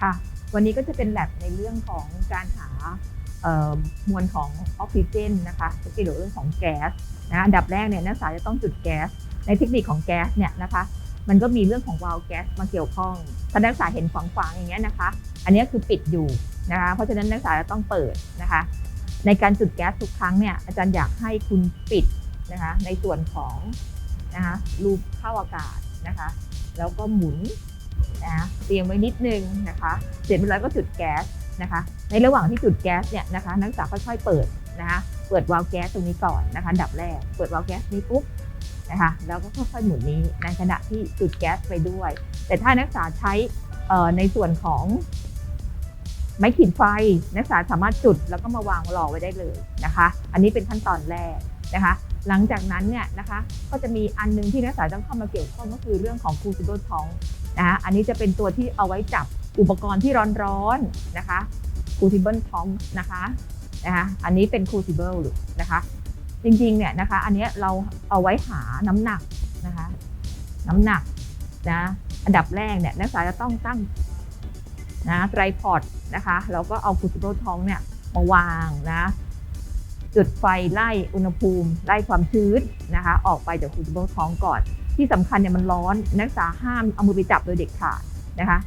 ค่ะ วันนี้ก็จะเป็นแลบในเรื่องของการหามวลของออกซิเจนนะคะเกี่ยวกับเรื่องของแก๊สนะอันดับแรกเนี่ยนักศึกษาจะต้องจุดแก๊ส ในเทคนิคของแก๊สเนี่ยนะคะ มันก็มีเรื่องของวาล์วแก๊สมาเกี่ยวข้องถ้านักศึกษาเห็นฝังๆอย่างเงี้ยนะคะ อันนี้คือปิดอยู่นะคะเพราะฉะนั้นนักศึกษาจะต้องเปิดนะคะ ในการจุดแก๊สทุกครั้งเนี่ยอาจารย์อยากให้คุณปิดนะคะในส่วนของนะคะรูปเข้าอากาศนะคะ แล้วก็หมุน นะเตรียมไว้นิดนึงนะคะเสร็จเรียบร้อยก็จุดแก๊สนะคะ ในระหว่างที่จุดแก๊สเนี่ยนะคะนักศึกษาค่อยๆเปิดนะคะเปิดวาล์วแก๊สตรงนี้ก่อนนะคะดับแรกเปิดวาล์วแก๊สนี้ปุ๊บนะคะแล้วก็ค่อยๆหมุนนี้ในขณะที่จุดแก๊สไปด้วย แต่ถ้านักศึกษาใช้ในส่วนของไม้ขีดไฟนักศึกษาสามารถจุดแล้วก็มาวางรอไว้ได้เลยนะคะ อันนี้เป็นขั้นตอนแรกนะคะ หลังจากนั้นเนี่ยนะคะก็จะมีอันหนึงที่นักศึกษาต้องเข้ามาเกี่ยวข้องก็คือเรื่องของ crucible ท้องนะคะอันนี้จะเป็นตัวที่เอาไว้จับอุปกรณ์ที่ร้อนๆนะคะ crucible ท้องนะคะนะคะอันนี้เป็น crucible หรือนะคะจริงๆเนี่ยนะคะอันนี้เราเอาไว้หาน้ำหนักนะคะน้ำหนักนะอันดับแรกเนี่ยนักศึกษาจะต้องตั้งนะไตรพอดนะคะแล้วก็เอาคูซิเบิลท้องเนี่ยมาวางนะ จุดไฟไล่อุณหภูมิ ไล่ความชื้นนะคะ ออกไปจากคูซิเบิลท้องก่อน ที่สำคัญเนี่ยมันร้อนนักศึกษาห้ามเอามือไปจับโดยเด็ดขาดนะคะ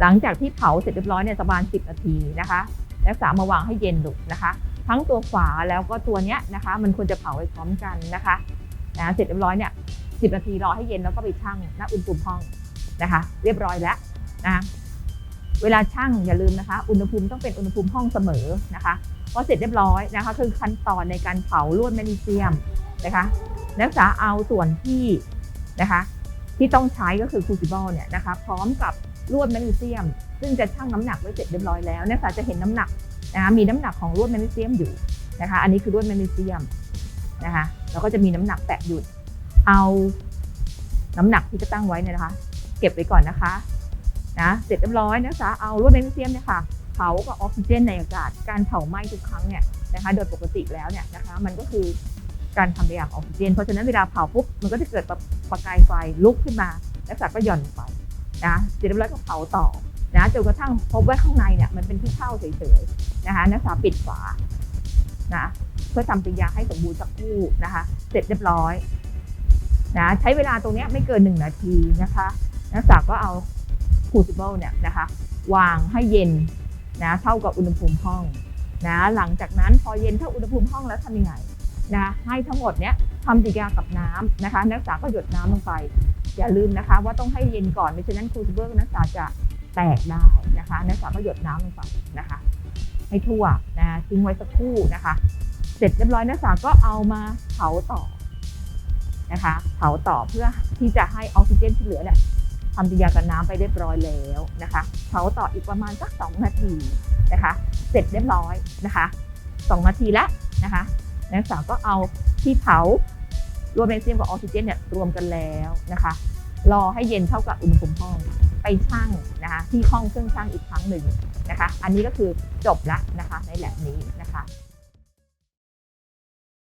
หลังจากที่เผาเสร็จเรียบร้อยเนี่ยประมาณ 10 นาทีนะคะ นักศึกษามาวางให้เย็นดุนะคะ ทั้งตัวฝาแล้วก็ตัวเนี้ยนะคะ มันควรจะเผาไปพร้อมกันนะคะนะเสร็จเรียบร้อยเนี่ย10 นาทีรอให้เย็นแล้วก็ไปชั่งณอุณหภูมิห้องนะคะ เรียบร้อยแล้วนะคะ เวลาช่างอย่าลืมนะคะ อุณหภูมิต้องเป็นอุณหภูมิห้องเสมอนะคะพอเสร็จเรียบร้อยนะคะ คือขั้นตอนในการเผาลวดแมกนีเซียมนะคะนักศึกษาเอาส่วนที่นะคะที่ต้องใช้ก็คือครูซิบอลเนี่ยนะคะพร้อมกับลวดแมกนีเซียม ซึ่งจะชั่งน้ำหนักไว้เสร็จเรียบร้อยแล้วนักศึกษาจะเห็นน้ำหนักนะคะมีน้ำหนักของลวดแมกนีเซียมอยู่นะคะอันนี้คือลวดแมกนีเซียมนะคะแล้วก็จะมีน้ำหนักแปะอยู่เอาน้ำหนักที่จะตั้งไว้เนี่ยนะคะ เก็บไว้ก่อนนะคะ นะเสร็จเรียบร้อยนักศึกษาเอาลวดแมกนีเซียมเนี่ยค่ะเผากับออกซิเจนในอากาศ การเผาไหม้ทุกครั้งเนี่ยนะคะโดยปกติแล้วเนี่ยนะคะมันก็คือการทำระยางออกซิเจน เพราะฉะนั้นเวลาเผาปุ๊บมันก็จะเกิดประกายไฟลุกขึ้นมานักศึกษาก็หย่อนไฟนะเสร็จเรียบร้อยก็เผาต่อนะจนกระทั่งพบว่าข้างในเนี่ยมันเป็นที่เข้าเฉยๆนะคะนักศึกษาปิดฝานะเพื่อทำปฏิยาให้สมบูรณ์สักครู่นะคะ เสร็จเรียบร้อยนะใช้เวลาตรงนี้ไม่เกินหนึ่งนาทีนะคะนักศึกษาก็เอา ครูซิเบิลเนี่ยนะคะวางให้เย็นนะเท่ากับอุณหภูมิห้องนะหลังจากนั้นพอเย็นเท่าอุณหภูมิห้องแล้วทำยังไงนะให้ทั้งหมดเนี้ยทำปฏิกิริยากับน้ำนะคะ นักศึกษาก็หยดน้ำลงไป อย่าลืมนะคะ ว่าต้องให้เย็นก่อนไม่ฉะนั้นครูซิเบิลนักศึกษาจะแตกได้นะคะ นักศึกษาก็หยดน้ำลงไปนะคะ ให้ทั่วนะทิ้งไว้สักครู่นะคะ เสร็จเรียบร้อยนักศึกษาก็เอามาเผาต่อนะคะ เผาต่อเพื่อที่จะให้ออกซิเจนที่เหลือเนี่ย ทำปฏิกิริยากับน้ำไปเรียบร้อยแล้วนะคะเผาต่ออีกประมาณสัก 2 นาทีนะคะ เสร็จเรียบร้อยนะคะ 2 นาทีแล้วนะคะนักศึกษาก็เอาที่เผารวมแมกนีเซียมกับออกซิเจนเนี่ยรวมกันแล้วนะคะ รอให้เย็นเท่ากับอุณหภูมิห้องไปชั่งนะคะที่ห้องเครื่องชั่งอีกครั้งหนึ่งนะคะ อันนี้ก็คือจบละนะคะในแลบนี้นะคะ